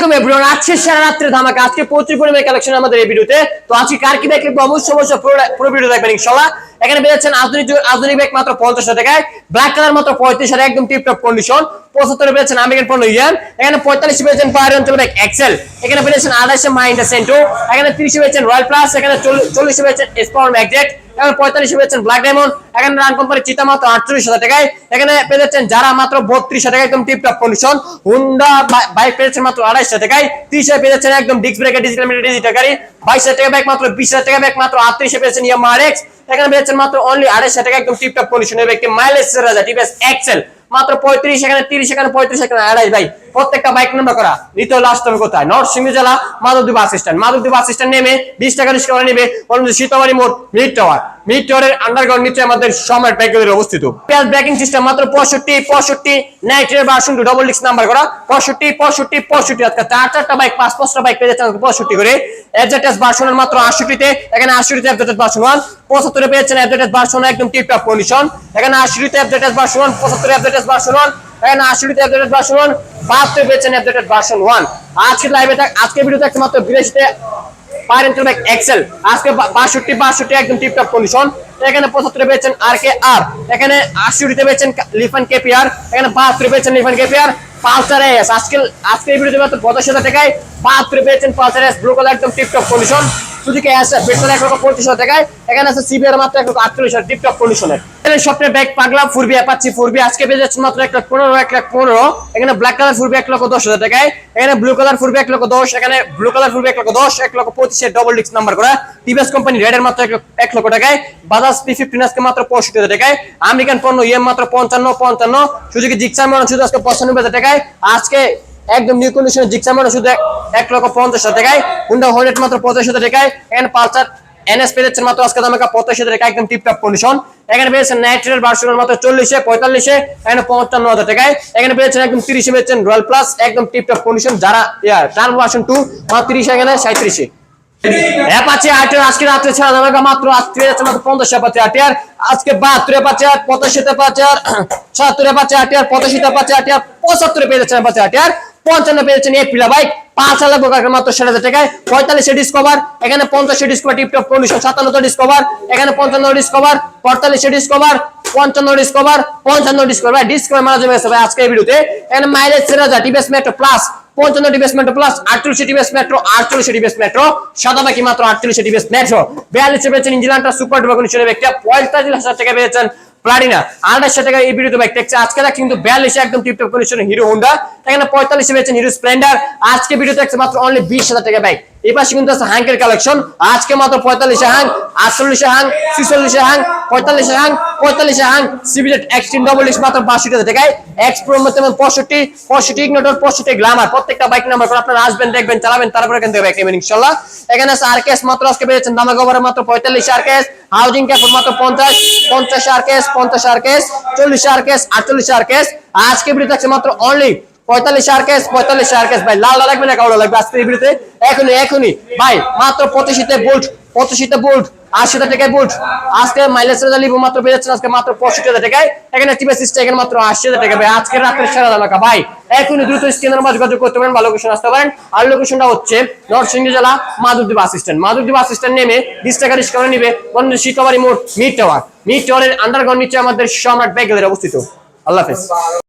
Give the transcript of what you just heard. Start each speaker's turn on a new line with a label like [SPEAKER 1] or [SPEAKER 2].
[SPEAKER 1] আলাইকুম এভরিওয়ান আজকে সারা রাত্রে ধামাকা, আজকে প্রচুর পরিমাণে কালেকশন আমাদের এই ভিডিওতে। তো আজকে কার কি ব্যাগ লিখব অবশ্যই অবশ্যই পুরো ভিডিও দেখবেন ইনশাআল্লাহ এখানে বেরোচ্ছেন আধুনিক যুগের আধুনিক ব্যাগ মাত্র পঞ্চাশ টাকায়। ব্ল্যাক কালার মাত্র পঁয়ত্রিশ হাজার, একদম টিপটপ কন্ডিশন পঁচাত্তরে পেয়েছেন আমেরিকান পণ্য ইয়ান এখানে পঁয়তাল্লিশ পেয়েছেন পাহাড়ি অঞ্চল ব্যাগ এক্সেল এখানে পেয়েছেন আড়াইশে মাইন্ডা সেন্টো এখানে তিরিশে পেয়েছেন রয়্যাল প্লাস এখানে চল্লিশে পেয়েছেন স্পাউন্ড ম্যাগজেট এখানে পঁয়তাল্লিশে পেয়েছেন ব্ল্যাক ডায়মন্ড এখানে রান কোম্পানি চিতা মাত্র আটচল্লিশ হাজার টাকায়। এখানে পেয়ে যাচ্ছেন যারা মাত্র বত্রিশ হাজার টাকা একদম টিপটপ কন্ডিশন হুন্ডা বাইক পেয়েছেন মাত্র আড়াইশো টাকায়। তিরিশ হাজার পেয়ে একদম ডিস্ক ব্রেকার ডিজিটাল ডিজিটাল গাড়ি বাইশ হাজার টাকা ব্যাগ মাত্র, বিশ হাজার টাকা ব্যাগ মাত্র, আটত্রিশে পেয়েছেন ইয়ামা আর এক্স এখানে পেয়েছেন মাত্র অনলি আড়াইশো টাকা একদম টিপটপ কন্ডিশনের একটি মাইলেজ রাজা টিপিএস এক্সেল মাত্র পঁয়ত্রিশ, এখানে তিরিশ, এখানে পঁয়ত্রিশ, এখানে আড়াই ভাই। প্রত্যেকটা বাইক নাম্বার করা। নিতে হলে আসতে হবে কোথায়? নরসিংহ জেলা, Madhabdi bus stand Madhabdi bus stand নেমে বিশ টাকা রিক্সা করে নেবে। বলুন সীতাবাড়ি মোড় মিড টাওয়ার মিড টাওয়ারের আন্ডারগ্রাউন্ড নিচে আমাদের সম্রাট ব্যাংকের অবস্থিত। পেঁয়াজ ব্রেকিং সিস্টেম মাত্র পঁয়ষট্টি পঁয়ষট্টি নাইট্রের বাসন ডবল ডিক্স নাম্বার করা। পঁয়ষট্টি পঁয়ষট্টি পঁয়ষট্টি আজকে চার, চারটা বাইক পাঁচ, পাঁচটা বাইক পেয়ে যাচ্ছেন পঁয়ষট্টি করে। এফজেটেস ভার্সনের মাত্র আশিটিতে, এখানে আশিটিতে এফজেটেস ভার্সন ওয়ান পঁচাত্তরে পেয়েছেন এফজেটেস ভার্সন একদম টিপটপ কন্ডিশন এখানে আশিটিতে এফজেটেস ভার্সন ওয়ান পঁচাত্তরে এফজেটেস ভার্সন ওয়ান আশিটিতে এফজেটেস ভার্সন ওয়ান বাহাত্তর পেয়েছেন ওয়ান আজকে আজকে ব্যাগ এক্সেল আজকে বাষট্টি বাষট্টি একদম টিপটপ কন্ডিশন এখানে পঁচাত্তরে পেয়েছেন আর কে আর এখানে আশিটিতে পেয়েছেন লিফান কেপিআর এখানে বাহাত্তরে পেয়েছেন লিফান কেপিআর পালসার এস আজকে আজকে এই ভিডিওতে মাত্র পঁচাশি হাজার টাকায় বাহাত্তরে পেয়েছেন পালসার এস ব্লু কালার একদম টিপটপ কন্ডিশন পেট্রোল এক লক্ষ টাকায়, এখানে আছে সিবিআর মাত্র এক লক্ষ টিপটপ কন্ডিশনের ব্যাগ পাগলা, ফুরবি ফুরবি, আজকে মাত্র এক পনেরো, এক লাখ পনেরো। এখানে ব্ল্যাক কালার ফুরবি এক লক্ষ দশ হাজার টাকায়, এখানে ব্লু কালার ফুরবি এক লক্ষ দশ, এখানে ব্লু কালার ফুরবি এক লক্ষ দশ, এক লক্ষ পঁচিশের ডবল ডিস্ক নাম্বার করা। টিভিএস কোম্পানি রেডের মাত্র এক লক্ষ- টাকায় বাজাজ পি ফিফটিন আজকে মাত্র পঁয়ষট্টি হাজার টাকায় আমেরিকান পণ্য ইএম মাত্র পঞ্চান্ন পঞ্চান্ন সুযোগে জিক্সার মানে শুধু আজকে পঁচানব্বই হাজার টাকায়। আজকে একদম নিউ কন্ডিশনের জিক্সার মানে শুধু এক- লক্ষ পঞ্চাশ হাজার টাকায়। হুন্ডা মাত্র পঁচাশি হাজার টাকায়। এখানে পালসার এনএস পেয়েছেন মাত্র আজকে দামে পঁচাশি হাজার টাকা একদম টিপটপ কন্ডিশন এখানে পেয়েছেন ন্যাচারাল ভার্সনের মাত্র চল্লিশে, পঁয়তাল্লিশে, এখানে পঞ্চান্ন হাজার টাকায়। এখানে পেয়েছেন একদম তিরিশে পেয়েছেন রয়্যাল প্লাস একদম টিপটপ কন্ডিশন যারা টার্বো ভার্সন টু মাত্র তিরিশে, এখানে সাঁত্রিশে অ্যাপাচি আটের যাচ্ছে আটিয়ার পঁচাশিতে পাঁচে আটিয়ার পঁচাশিতে পঁচাত্তরে পেয়ে অ্যাপাচি আটিয়ার পঞ্চান্ন পেয়েছেন এপ্রিলা বাইক। পাঁচ হাজার টাকা মাত্র ষাট হাজার টাকায়। পঁয়তাল্লিশে ডিসকভার এখানে পঞ্চাশে ডিসকভার টিপটপ কন্ডিশন সাতান্নতে ডিসকভার এখানে পঞ্চান্ন ডিসকভার পঁয়তাল্লিশে ডিসকভার পঞ্চান্ন ডিসকভার পঞ্চান্ন ডিসকভার ডিসকভার মারা যাবে ভাই আজকে এই ভিডিওতে। এখানে মাইলেজ সেরা যা টিভিএস মেট্রো প্লাস পঞ্চান্ন টিভিএস মেট্রো প্লাস আটচল্লিশ টিভিএস মেট্রো আটচল্লিশ টিভিএস মেট্রো সাদা বাকি মাত্র আটচল্লিশ টিভিএস মেট্রো বিয়াল্লিশে পেয়েছেন ইঞ্জিলানটা সুপার ডুপার কন্ডিশনের একটা পঁয়তাল্লিশ হাজার টাকা পেয়েছেন প্লাটিনা আঠাশশো টাকা এই ভিডিওতে বাইক দেখছে। আজকে দেখ কিন্তু বিয়াল্লিশে একদম টিপটপ কন্ডিশন হিরো হোন্ডা এখানে পঁয়তাল্লিশে পেয়েছেন হিরো স্প্লেন্ডার আজকে ভিডিও দেখছে মাত্র অনলি বিশ হাজার টাকা বাইক এই পাশে কিন্তু আছে হ্যাঙ্কের কালেকশন আজকে মাত্র পঁয়তাল্লিশে হ্যাং আটচল্লিশে হ্যাং ছিচল্লিশে হ্যাং পঁয়তাল্লিশে হ্যাং পঁয়তাল্লিশে হ্যাং সিবিজেড এক্সটিন ডবল ডিস্ক মাত্র বাষট্টি টাকায়। এক্স প্রো মধ্যে পঁয়ষট্টি পঁয়ষট্টি ইগনোটর পঁয়ষট্টি গ্লামার প্রত্যেকটা বাইক নাম্বার করে আপনারা আসবেন, দেখবেন, চালাবেন, তারপরে কিন্তু বাইক নেবেন ইনশাল্লাহ। এখানে আছে আরকেএস মাত্র আজকে পেয়েছেন দামা গোবরে মাত্র পঁয়তাল্লিশ আরকেএস হাউজিং ক্যাপের মাত্র পঞ্চাশ পঞ্চাশ আরকেএস পঞ্চাশ আরকেএস চল্লিশ আরকেএস আটচল্লিশ আরকেএস আজকে ভিডিও থাকছে মাত্র অনলি পঁয়তাল্লিশ পঁয়তাল্লিশ আরকেস ভাই লাগবে না কালো লাগবে আজকে এই ভিডিওতে এখনই এখনই। ভাই, মাত্র আশি হাজার আজকে সিস্টেম মাত্র আশি হাজার টাকা, ভাই আজকে রাত্রে ভাই করতে পারেন আর হচ্ছে জেলা মাধবদী বাস স্ট্যান্ড স্ট্যান্ড নেমে বিশ টাকা করে নিবে শিকাবাড়ি মোড়, মিড টাওয়ার মিড টাওয়ারের আন্ডারগ্রাউন্ড নিচে আমাদের সম্রাট অবস্থিত। আল্লাহ হাফেজ।